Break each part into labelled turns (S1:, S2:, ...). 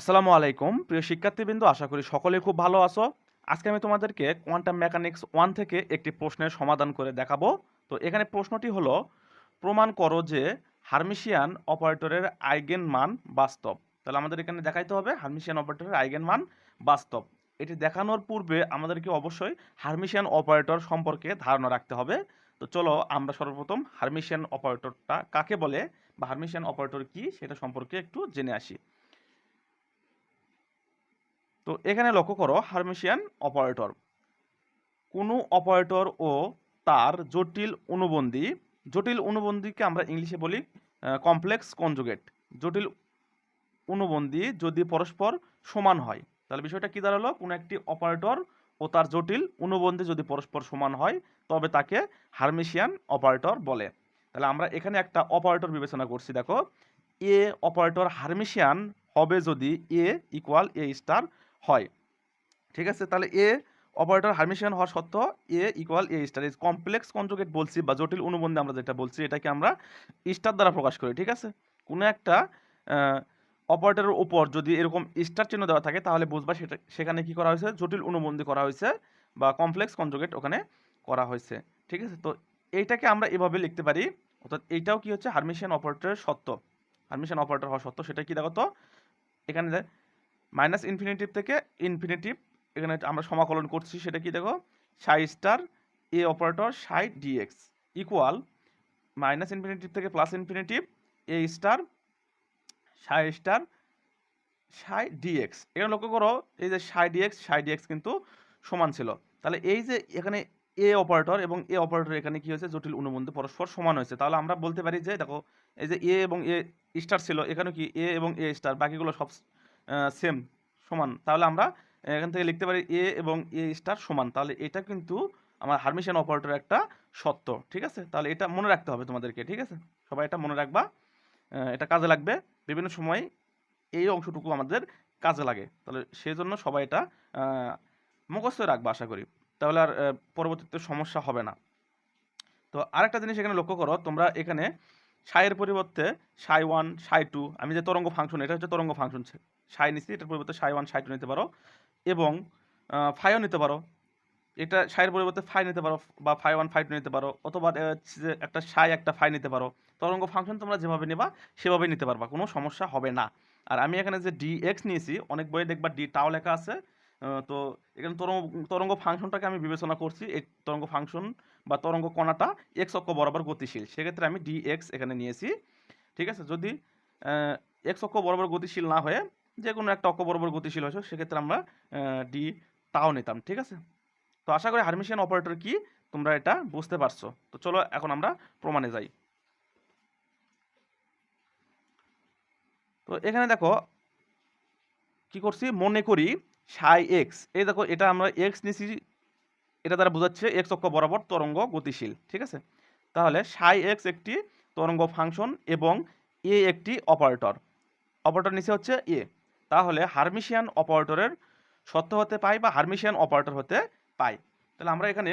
S1: আসসালামু আলাইকুম। প্রিয় শিক্ষার্থীবৃন্দ, আশা করি সকলে খুব ভালো আছো। আজকে আমি তোমাদেরকে কোয়ান্টাম মেকানিক্স ওয়ান থেকে একটি প্রশ্নের সমাধান করে দেখাবো। তো এখানে প্রশ্নটি হলো, প্রমাণ করো যে হারমিশিয়ান অপারেটরের আইগেন মান বাস্তব। তাহলে আমাদের এখানে দেখাইতে হবে হারমিশিয়ান অপারেটরের আইগেন মান বাস্তব। এটি দেখানোর পূর্বে আমাদেরকে অবশ্যই হারমিশিয়ান অপারেটর সম্পর্কে ধারণা রাখতে হবে। তো চলো আমরা সর্বপ্রথম হারমিশিয়ান অপারেটরটা কাকে বলে বা হারমিশিয়ান অপারেটর কি সেটা সম্পর্কে একটু জেনে আসি। তো এখানে লক্ষ্য করো হারমিশিয়ান অপারেটর। কোনো অপারেটর ও তার জটিল অনুবন্ধী, জটিল অনুবন্ধীকে আমরা ইংলিশে বলি কমপ্লেক্স কনজুগেট জটিল অনুবন্ধী যদি পরস্পর সমান হয়, তাহলে বিষয়টা কি দাঁড়াল? কোনো একটি অপারেটর ও তার জটিল অনুবন্ধী যদি পরস্পর সমান হয়, তবে তাকে হারমিশিয়ান অপারেটর বলে। তাহলে আমরা এখানে একটা অপারেটর বিবেচনা করছি, দেখো। এ অপারেটর হারমিশিয়ান হবে যদি এ ইকুয়াল এ স্টার হয়। ঠিক আছে? তাহলে এ অপারেটর হারমিশিয়ান হওয়া সত্ত্বেও A equal A star complex conjugate বলছি বা জটিল অনুবন্ধে আমরা যেটা বলছি এটাকে আমরা স্টার দ্বারা প্রকাশ করি, ঠিক আছে? কোনো একটা অপারেটরের উপর যদি এরকম স্টার চিহ্ন দেওয়া থাকে তাহলে বুঝবা সেটা, সেখানে কি করা হয়েছে? জটিল অনুবন্ধী করা হয়েছে বা কমপ্লেক্স কনজুগেট ওখানে করা হয়েছে, ঠিক আছে? তো এইটাকে আমরা এভাবে লিখতে পারি, অর্থাৎ এইটাও কি হচ্ছে হারমিশিয়ান অপারেটরের সত্য হারমিশিয়ান অপারেটর হওয়া সত্য সেটা কি দেখো তো? এখানে মাইনাস ইনফিনিটিভ থেকে ইনফিনিটিভ, এখানে আমরা সমাকলন করছি সেটা কি দেখো? Psi star A operator psi dx equal minus infinitive থেকে plus infinitive A star psi star psi dx এখানে লক্ষ্য করো, এই যে সাই ডিএক্স সাই ডিএক্স কিন্তু সমান ছিল। তাহলে এই যে এখানে এ অপারেটর এবং এ অপারেটর এখানে কি হয়েছে? জটিল অনুবন্ধী পরস্পর সমান হয়েছে। তাহলে আমরা বলতে পারি যে, দেখো, এই যে এ এবং এ স্টার ছিল এখানে কি এ এবং এ স্টার বাকিগুলো সব সেম সমান। তাহলে আমরা এখান থেকে লিখতে পারি এ এবং এ স্টার সমান। তাহলে এটা কিন্তু আমার হারমিশিয়ান অপারেটর একটা সত্য, ঠিক আছে? তাহলে এটা মনে রাখতে হবে তোমাদেরকে, ঠিক আছে? সবাই এটা মনে রাখবা। এটা কাজে লাগবে। বিভিন্ন সময় এই অংশটুকু আমাদের কাজে লাগে। তাহলে সেই জন্য সবাই এটা মুখস্থ রাখবা, আশা করি। তাহলে আর পরবর্তীতে সমস্যা হবে না। তো আরেকটা জিনিস এখানে লক্ষ্য করো, তোমরা এখানে সাইয়ের পরিবর্তে সাই ওয়ান সাই টু আমি যে তরঙ্গ ফাংশন এটা হচ্ছে তরঙ্গ ফাংশন সাই নিচ্ছি এটার পরিবর্তে সাই ওয়ান, সাই টু নিতে পারো। এবং ফাইও নিতে পারো। এটা সাইয়ের পরিবর্তে ফাই নিতে পারো বা ফাই ওয়ান, ফাই টু নিতে পারো। অথবা একটা সাই, একটা ফাই নিতে পারো। তরঙ্গ ফাংশন তোমরা যেভাবে নেবা, সেভাবেই নিতে পারবা। কোনো সমস্যা হবে না। আর আমি এখানে যে ডি এক্স নিয়েছি, অনেক বইয়ে দেখবা ডি টাও লেখা আছে। তো এখানে তরঙ্গ তরঙ্গ ফাংশনটাকে আমি বিবেচনা করছি। এই তরঙ্গ ফাংশন বা তরঙ্গ কণাটা এক্স অক্ষ বরাবর গতিশীল। সেক্ষেত্রে আমি ডি এক্স এখানে নিয়েছি। ঠিক আছে? যদি এক্স অক্ষ বরাবর গতিশীল না হয়ে যে কোনো একটা অক্ষ বরাবর গতিশীল হয়েছে, সেক্ষেত্রে আমরা ডি টাও নিতাম, ঠিক আছে? তো আশা করি হারমিশিয়ান অপারেটর কি? তোমরা এটা বুঝতে পারছ। তো চলো এখন আমরা প্রমাণে যাই। তো এখানে দেখো, কি করছি? মনে করি সাই এক্স এই দেখো, এটা আমরা এক্স নিছি এটা দ্বারা বোঝাচ্ছে এক্স অক্ষ বরাবর তরঙ্গ গতিশীল, ঠিক আছে? তাহলে সাই এক্স একটি তরঙ্গ ফাংশন এবং এ একটি অপারেটর। অপারেটর নিচে হচ্ছে এ তাহলে হারমিশিয়ান অপারেটরের সত্য হতে পাই বা হারমিশিয়ান অপারেটর হতে পাই তাহলে আমরা এখানে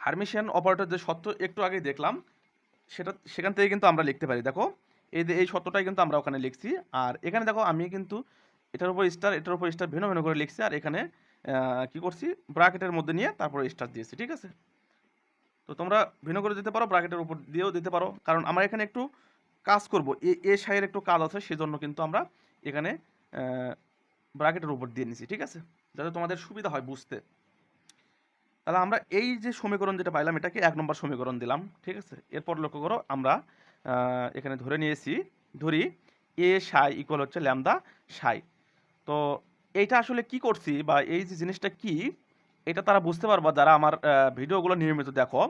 S1: হারমিশিয়ান অপারেটর যে সত্য একটু আগেই দেখলাম, সেটা, সেখান থেকে কিন্তু আমরা লিখতে পারি। দেখো, এই যে, এই সত্যটাই কিন্তু আমরা ওখানে লিখছি। আর এখানে দেখো, আমি কিন্তু এটার উপর স্টার এটার উপর স্টার ভিন্ন ভিন্ন করে লিখছি। আর এখানে কি করছি? ব্রাকেটের মধ্যে নিয়ে তারপরে স্টার দিয়েছি, ঠিক আছে? তো তোমরা ভিন্ন করে দিতে পারো ব্রাকেটের উপর দিয়েও দিতে পারো। কারণ আমরা এখানে একটু কাজ করব। এ এ সাইয়ের একটু কাজ আছে, সেজন্য কিন্তু আমরা এখানে ব্রাকেটের উপর দিয়ে নিছি, ঠিক আছে? যাতে তোমাদের সুবিধা হয় বুঝতে। তাহলে আমরা এই যে সমীকরণ যেটা পাইলাম, এটাকে এক নম্বর সমীকরণ দিলাম, ঠিক আছে? এরপর লক্ষ্য করো, আমরা এখানে ধরে নিয়েছি, ধরি, এ সাই ইকুয়াল হচ্ছে ল্যামদা সাই। তো এইটা আসলে কি করছি বা এই যে জিনিসটা কি, এটা তারা বুঝতে পারবা যারা আমার ভিডিওগুলো নিয়মিত দেখো।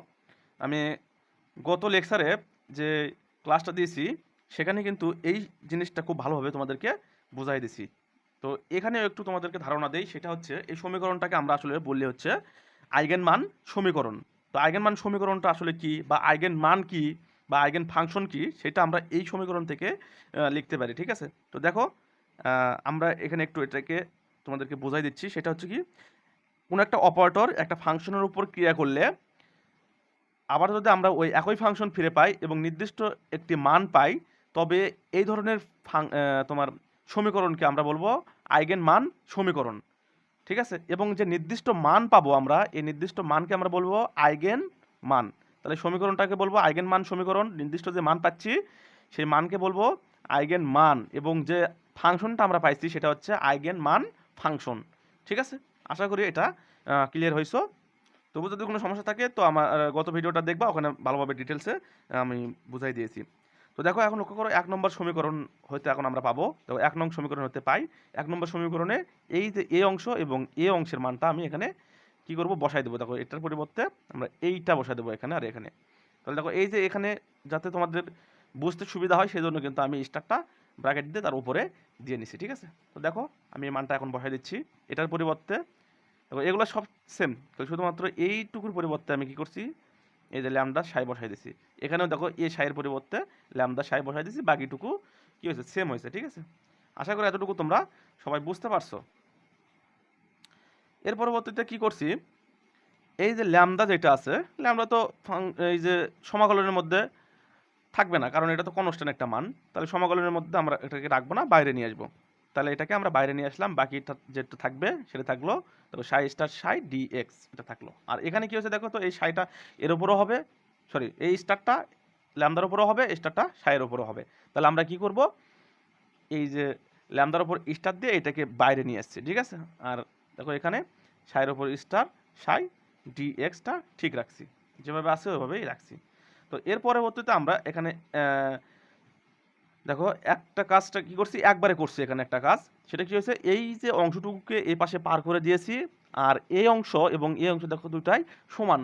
S1: আমি গত লেকচারে যে ক্লাসটা দিয়েছি, সেখানে কিন্তু এই জিনিসটা খুব ভালোভাবে তোমাদেরকে বোঝাই দিছি। তো এখানেও একটু তোমাদেরকে ধারণা দেই, সেটা হচ্ছে এই সমীকরণটাকে আমরা আসলে বললে হচ্ছে আইগেন মান সমীকরণ। তো আইগেন মান সমীকরণটা আসলে কি বা আইগেন মান কি বা আইগেন ফাংশন কি, সেটা আমরা এই সমীকরণ থেকে লিখতে পারি, ঠিক আছে? তো দেখো আমরা এখানে একটু এটাকে তোমাদেরকে বোঝাই দিচ্ছি, সেটা হচ্ছে কি, কোনো একটা অপারেটর একটা ফাংশনের উপর ক্রিয়া করলে আবার যদি আমরা ওই একই ফাংশন ফিরে পাই এবং নির্দিষ্ট একটি মান পাই, তবে এই ধরনের তোমার সমীকরণকে আমরা বলব আইগেন মান সমীকরণ। ঠিক আছে? এবং যে নির্দিষ্ট মান পাবো আমরা, এই নির্দিষ্ট মানকে আমরা বলব আইগেন মান। তাহলে সমীকরণটাকে বলব আইগেন মান সমীকরণ, নির্দিষ্ট যে মান পাচ্ছি, সেই মানকে বলব আইগেন মান। এবং যে ফাংশনটা আমরা পাইছি, সেটা হচ্ছে আইগেন মান ফাংশন। ঠিক আছে? আশা করি এটা ক্লিয়ার হয়েছো তবু যদি কোনো সমস্যা থাকে, তো আমার গত ভিডিওটা দেখবা, ওখানে ভালোভাবে ডিটেলসে আমি বুঝাই দিয়েছি। তো দেখো, এখন লক্ষ্য করো, এক নম্বর সমীকরণ হয়তো এখন আমরা পাবো। তো এক নং সমীকরণ হতে পাই। এক নম্বর সমীকরণে এই যে এ অংশ এবং এ অংশের মানটা আমি এখানে কি করব? বসাই দেবো। দেখো, এটার পরিবর্তে আমরা এইটা বসাই দেবো এখানে আর এখানে। তাহলে দেখো, এই যে এখানে যাতে তোমাদের বুঝতে সুবিধা হয় সেই জন্য কিন্তু আমি স্টারটা ব্র্যাকেট দিয়ে তার উপরে দিয়ে নিছি, ঠিক আছে? তো দেখো, আমি এই মানটা এখন বসাই দিচ্ছি। এটার পরিবর্তে দেখো, এগুলো সব সেম তো শুধুমাত্র এইটুকুর পরিবর্তে আমি কি করছি? এই যে ল্যামডা সাই বসাই দিছি। এখানেও দেখো এ সাইয়ের পরিবর্তে ল্যামডা সাই বসাই দিছি, বাকিটুকু কি হয়েছে? সেম হয়েছে, ঠিক আছে? আশা করি এতটুকু তোমরা সবাই বুঝতে পারছ। এর পরবর্তীতে কি করছি? এই যে ল্যামডা যেটা আছে ল্যামডা তো এই যে সমাকলনের মধ্যে থাকবে না, কারণ এটা তো কনস্ট্যান্ট একটা মান। তাহলে সমাকলনের মধ্যে আমরা এটাকে রাখব না, বাইরে নিয়ে আসব। তাহলে এটাকে আমরা বাইরে নিয়ে আসলাম। বাকিটা যেটা থাকবে সেটা থাকল তবে সাই স্টার সাই ডি এক্স এটা থাকল। আর এখানে কি হচ্ছে দেখো তো, এই সাইটা এর উপরও হবে সরি এই স্টারটা ল্যামদার উপরও হবে স্টারটা সাইয়ের উপরও হবে। তাহলে আমরা কি করব? এই যে ল্যামদার উপর স্টার দিয়ে এটাকে বাইরে নিয়ে আসছি, ঠিক আছে? আর দেখো এখানে সাইয়ের উপর স্টার সাই ডি এক্সটা ঠিক রাখছি। যেভাবে আছে ওইভাবেই রাখছি। তো এর পরবর্তীতে আমরা এখানে দেখো, একটা কাজটা কি করছি? একবারে করছি এখানে একটা কাজ। সেটা কি হয়েছে? এই যে অংশটুকুকে এই পাশে পার করে দিয়েছি, আর এই অংশ এবং এই অংশ দেখো দুটাই সমান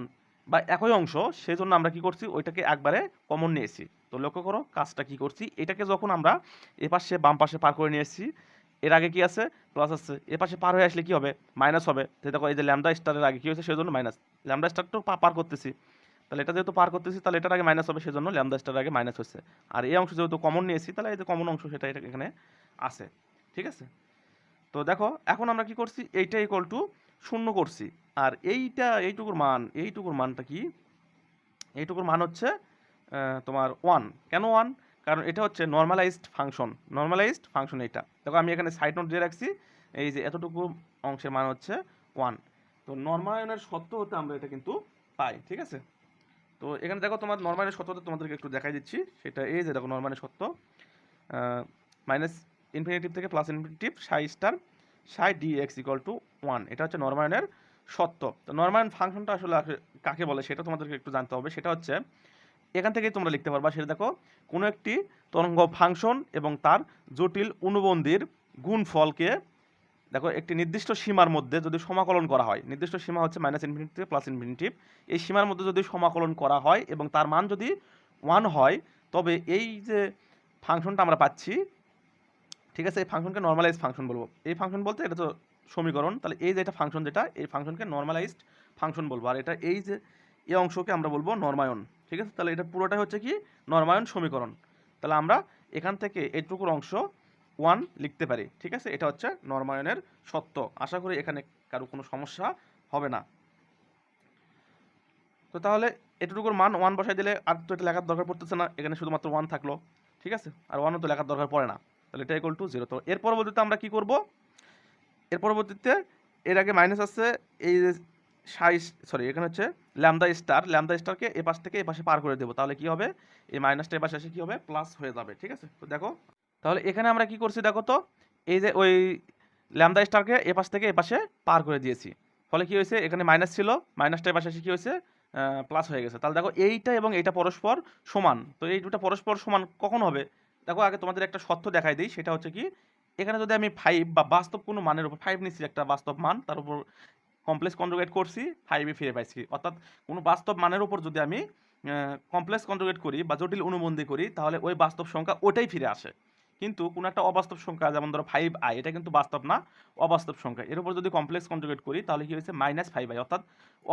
S1: বা একই অংশ সেই জন্য আমরা কি করছি? ওইটাকে একবারে কমন নিয়েছি। তো লক্ষ্য করো, কাজটা কি করছি? এটাকে যখন আমরা এ পাশে বাম পাশে পার করে নিয়ে এসেছি এর আগে কি আছে? প্লাস আছে। এ পাশে পার হয়ে আসলে কি হবে? মাইনাস হবে। তো দেখো, এই যে ল্যামডা স্টারের আগে কি হয়েছে? সেই জন্য মাইনাস ল্যামডা স্টারটাও পার করতেছি। তাহলে এটা যেহেতু পার করতেছি, তাহলে এটার আগে মাইনাস হবে, সেজন্য ল্যামডা স্টার আগে মাইনাস হচ্ছে আর এই অংশ যেহেতু কমন নিয়েছি, তাহলে এই যে কমন অংশ সেটা এটা এখানে আছে, ঠিক আছে? তো দেখো, এখন আমরা কি করছি? এইটা ইকুয়াল টু শূন্য করছি। আর এইটা, এইটুকুর মান, এইটুকুর মানটা কি? এইটুকুর মান হচ্ছে তোমার ওয়ান কেন ওয়ান কারণ এটা হচ্ছে নর্মালাইজড ফাংশন নর্মালাইজড ফাংশন এটা দেখো, আমি এখানে সাইড নোট দিয়ে রাখছি, এই যে এতটুকু অংশের মান হচ্ছে ওয়ান তো নর্মায়নের সত্য হতে আমরা এটা কিন্তু পাই, ঠিক আছে? তো এখানে দেখো তোমার নর্মালের সত্যতা তোমাদেরকে একটু দেখাই দিচ্ছি। সেটা এই যে দেখো নর্মালের সত্য। মাইনাস ইনফিনিটিভ থেকে plus infinitive psi star psi d x equal to one এটা হচ্ছে নর্মায়নের সত্য। তো নর্মায়ন ফাংশনটা আসলে কাকে বলে সেটা তোমাদেরকে একটু জানতে হবে। সেটা হচ্ছে এখান থেকেই তোমরা লিখতে পারবা। সেটা দেখো, কোনো একটি তরঙ্গ ফাংশন এবং তার জটিল অনুবন্ধীর গুণফলকে দেখো, একটি নির্দিষ্ট সীমার মধ্যে যদি সমাকলন করা হয়, নির্দিষ্ট সীমা হচ্ছে মাইনাস ইনফিনিটি থেকে প্লাস ইনফিনিটিভ এই সীমার মধ্যে যদি সমাকলন করা হয় এবং তার মান যদি ওয়ান হয়, তবে এই যে ফাংশনটা আমরা পাচ্ছি, ঠিক আছে, এই ফাংশনকে নর্মালাইজ ফাংশন বলব। এই ফাংশন বলতে এটা তো সমীকরণ, তাহলে এই যে এটা ফাংশন যেটা, এই ফাংশনকে নর্মালাইজড ফাংশন বলব। আর এটা এই যে, এই অংশকে আমরা বলব নর্মায়ন ঠিক আছে? তাহলে এটা পুরোটাই হচ্ছে কি নর্মায়ন সমীকরণ। তাহলে আমরা এখান থেকে এইটুকুর অংশ ওয়ান লিখতে পারি, ঠিক আছে? এটা হচ্ছে নর্মায়নের সত্য। আশা করি এখানে কারও কোনো সমস্যা হবে না। তো তাহলে এটুকুর মান ওয়ান বসাই দিলে আর তো এটা লেখার দরকার পড়তেছে না, এখানে শুধুমাত্র ওয়ান থাকল, ঠিক আছে? আর ওয়ানও তো লেখার দরকার পড়ে না। তাহলে এটা ইকুয়াল টু জিরো তো এর পরবর্তীতে আমরা কি করব? এর পরবর্তীতে এর আগে মাইনাস আছে, এই যে সাই সরি এখানে হচ্ছে ল্যামদা স্টার ল্যামদা স্টারকে এ পাশ থেকে এ পাশে পার করে দেবো। তাহলে কি হবে? এই মাইনাসটা এ পাশে এসে কি হবে? প্লাস হয়ে যাবে, ঠিক আছে? তো দেখো তাহলে এখানে আমরা কি করছি দেখো তো? এই যে ওই ল্যামদা স্টারকে এ পাশ থেকে এ পাশে পার করে দিয়েছি। ফলে কি হয়েছে? এখানে মাইনাস ছিল। মাইনাসটা এ পাশে এসে কি হয়েছে? প্লাস হয়ে গেছে। তাহলে দেখো এইটা এবং এইটা পরস্পর সমান। তো এই দুটো পরস্পর সমান কখন হবে? দেখো আগে তোমাদের একটা সত্য দেখাই দিই। সেটা হচ্ছে কি, এখানে যদি আমি ফাইভ বা বাস্তব কোনো মানের উপর ফাইভ নিচ্ছি একটা বাস্তব মান, তার উপর কমপ্লেক্স কনজুগেট করছি ফাইভে ফিরে পাইছি। অর্থাৎ কোনো বাস্তব মানের উপর যদি আমি কমপ্লেক্স কনজুগেট করি বা জটিল অনুবন্ধী করি, তাহলে ওই বাস্তব সংখ্যা ওটাই ফিরে আসে। কিন্তু কোনো একটা অবাস্তব সংখ্যা, যেমন ধরো ফাইভ আই এটা কিন্তু বাস্তব না, অবাস্তব সংখ্যা। এর উপর যদি কমপ্লেক্স কনজুগেট করি, তাহলে কি হয়েছে? মাইনাস ফাইভ আই অর্থাৎ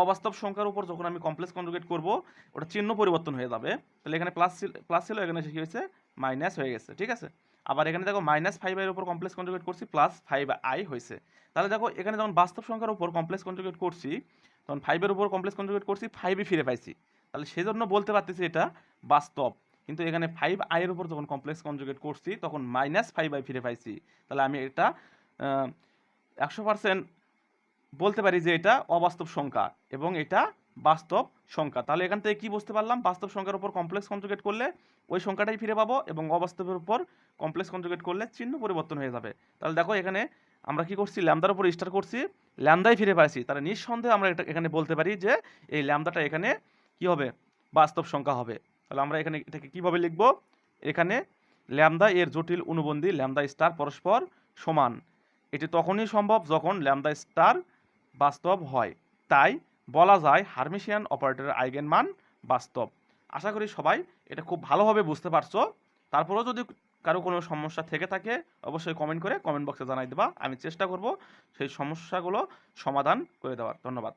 S1: অবাস্তব সংখ্যার উপর যখন আমি কমপ্লেক্স কনজুগেট করব, ওটা চিহ্ন পরিবর্তন হয়ে যাবে। তাহলে এখানে প্লাস প্লাস ছিল, এখানে কি হয়েছে? মাইনাস হয়ে গেছে, ঠিক আছে? আবার এখানে দেখো মাইনাস ফাইভ আইয়ের উপর কমপ্লেক্স কনজুগেট করছি প্লাস ফাইভ আই হয়েছে। তাহলে দেখো, এখানে যখন বাস্তব সংখ্যার উপর কমপ্লেক্স কনজুগেট করছি, তখন ফাইভের উপর কমপ্লেক্স কনজুগেট করছি ফাইভই ফিরে পাইছি। তাহলে সেজন্য বলতে পারতেছি এটা বাস্তব। কিন্তু এখানে ফাইভ আইয়ের উপর যখন কমপ্লেক্স কনজুগেট করছি, তখন মাইনাস ফাইভ আই ফিরে পাইছি। তাহলে আমি এটা একশো পার্সেন্ট বলতে পারি যে এটা অবাস্তব সংখ্যা এবং এটা বাস্তব সংখ্যা। তাহলে এখান থেকে কি বুঝতে পারলাম? বাস্তব সংখ্যার উপর কমপ্লেক্স কনজুগেট করলে ওই সংখ্যাটাই ফিরে পাবো এবং অবাস্তবের উপর কমপ্লেক্স কনজুগেট করলে চিহ্ন পরিবর্তন হয়ে যাবে। তাহলে দেখো এখানে আমরা কি করছি? ল্যামদার উপর স্টার করছি ল্যামদাই ফিরে পাইছি। তাহলে নিঃসন্দেহে আমরা এটা এখানে বলতে পারি যে এই ল্যামদাটা এখানে কি হবে? বাস্তব সংখ্যা হবে। তাহলে আমরা এখানে এটাকে কীভাবে লিখব? এখানে ল্যামদা এর জটিল অনুবন্ধী ল্যামদা স্টার পরস্পর সমান। এটি তখনই সম্ভব যখন ল্যামদা স্টার বাস্তব হয়। তাই বলা যায় হারমিশিয়ান অপারেটরের আইগেন মান বাস্তব। আশা করি সবাই এটা খুব ভালোভাবে বুঝতে পারছ। তারপরেও যদি কারও কোনো সমস্যা থেকে থাকে, অবশ্যই কমেন্ট করে কমেন্ট বক্সে জানাই দেবা। আমি চেষ্টা করব সেই সমস্যাগুলো সমাধান করে দেওয়ার। ধন্যবাদ।